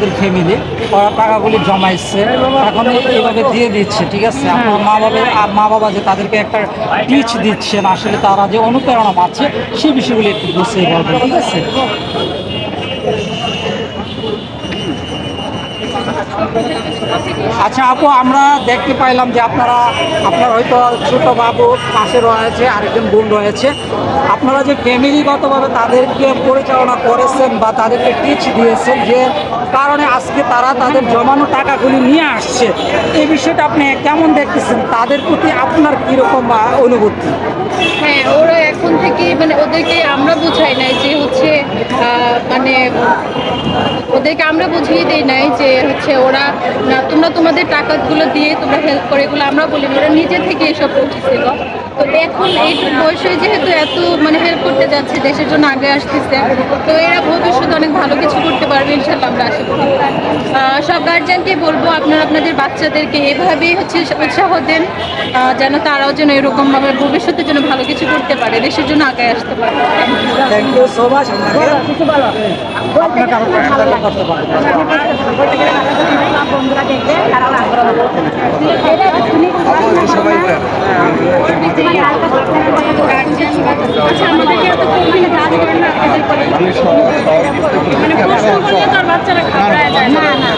তাদের ফ্যামিলি ওরা টাকাগুলি জমাইছে। এখন এইভাবে দিয়ে দিচ্ছে ঠিক আছে? আপনার মা বাবা আর মা বাবা যে তাদেরকে একটা টিচ দিচ্ছেন আসলে তারা যে অনুপ্রেরণা পাচ্ছে সেই বিষয়গুলি একটু বুঝতেই বলবেন ঠিক আছে? আচ্ছা আপু, আমরা দেখতে পাইলাম যে আপনারা, আপনার হয়তো ছোট বাবু পাশে রয়েছে, আরেকজন বোন রয়েছে। আপনারা যে ফ্যামিলিগতভাবে তাদেরকে পরিচালনা করেছেন বা তাদেরকে টিচ দিয়েছেন যে কারণে আজকে তারা তাদের জমানো টাকাগুলি নিয়ে আসছে, এই বিষয়টা আপনি কেমন দেখতেছেন? তাদের প্রতি আপনার কীরকম অনুভূতি? হ্যাঁ ওরা এখন থেকে মানে ওদেরকে আমরা বুঝাই নাই যে হচ্ছে মানে ওদেরকে আমরা বুঝিয়ে দিই নাই যে হচ্ছে ওরা না, তোমরা তোমাদের টাকাগুলো দিয়ে তোমরা হেল্প করে, এগুলো আমরা বলি ওরা নিজে থেকে এসব করতেছিল। তো এখন এই বয়সে যেহেতু এত মানে হেল্প করতে যাচ্ছে, দেশের জন্য আগে আসতেছে, তো এরা ভবিষ্যতে অনেক ভালো ইনশাল্লাহ আমরা আশা করি সব গার্জিয়ানকে বলব আপনারা আপনাদের বাচ্চাদেরকে এভাবেই হচ্ছে উৎসাহ দেন যেন তারাও যেন এরকম ভাবে ভবিষ্যতের জন্য ভালো কিছু করতে পারে দেশের জন্য আগে আসতে পারে বন্ধুরা দেখবে তারাও আচ্ছা বাচ্চারা ঘাবড়ায় যায়। না না।